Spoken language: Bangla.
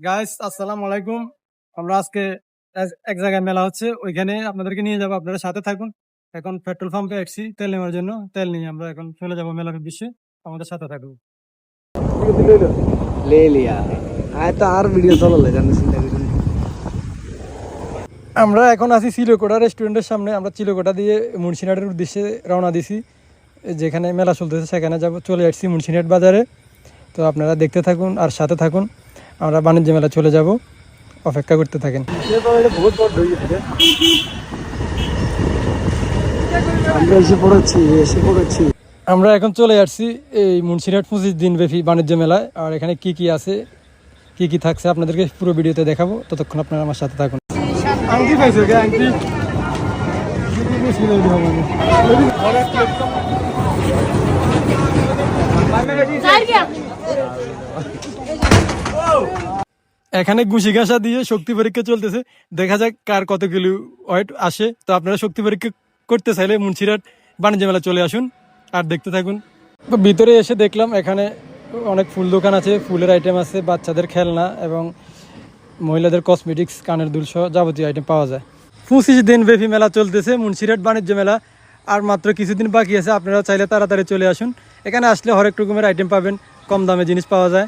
গাইস আসসালামু আলাইকুম আমরা আজকে এক জায়গায় মেলা হচ্ছে। ওইখানে আপনাদেরকে নিয়ে যাব। আপনারা সাথে থাকুন। এখন পেট্রোল পাম্পে আসছি তেল নেওয়ার জন্য। তেল নিয়ে আমরা এখন চলে যাব মেলার বিশ্বে আমাদের সাথে থাকুন। আমরা এখন আছি চিলকোটা রেস্টুরেন্টের সামনে। আমরা চিলকোটা দিয়ে মুন্সিনাটের উদ্দেশ্যে রওনা দিছি। যেখানে মেলা চলতেছে সেখানে যাব। চলে আসছি মুন্সিনাট বাজারে। তো আপনারা দেখতে থাকুন আর সাথে থাকুন। আমরা বাণিজ্য মেলা চলে যাব। অপেক্ষা করতে থাকেন। আমরা এসে পড়েছি এসে পড়েছি আমরা এখন চলে আসছি এই মুন্সিরহাট পঁচিশ দিন ব্যাপী বাণিজ্য মেলায়। আর এখানে কি কি আছে কি কি থাকছে আপনাদেরকে পুরো ভিডিওতে দেখাবো। ততক্ষণ আপনারা আমার সাথে থাকুন। আংটি এখানে ঘুষি ঘাসা দিয়ে শক্তি পরীক্ষা চলতেছে। দেখা যাক কার কত কিলো ওয়েট আসে। তো আপনারা শক্তি পরীক্ষা করতে চাইলে মুন্সিরহাট বাণিজ্য মেলা চলে আসুন আর দেখতে থাকুন। তো ভিতরে এসে দেখলাম এখানে অনেক ফুল দোকান আছে, ফুলের আইটেম আছে, বাচ্চাদের খেলনা এবং মহিলাদের কসমেটিক্স কানের দুল সহ যাবতীয় আইটেম পাওয়া যায়। পঁচিশ দিন ব্যাপী মেলা চলতেছে মুন্সিরহাট বাণিজ্য মেলা। আর মাত্র কিছুদিন বাকি আছে আপনারা চাইলে তাড়াতাড়ি চলে আসুন। এখানে আসলে হরেক রকমের আইটেম পাবেন, কম দামে জিনিস পাওয়া যায়।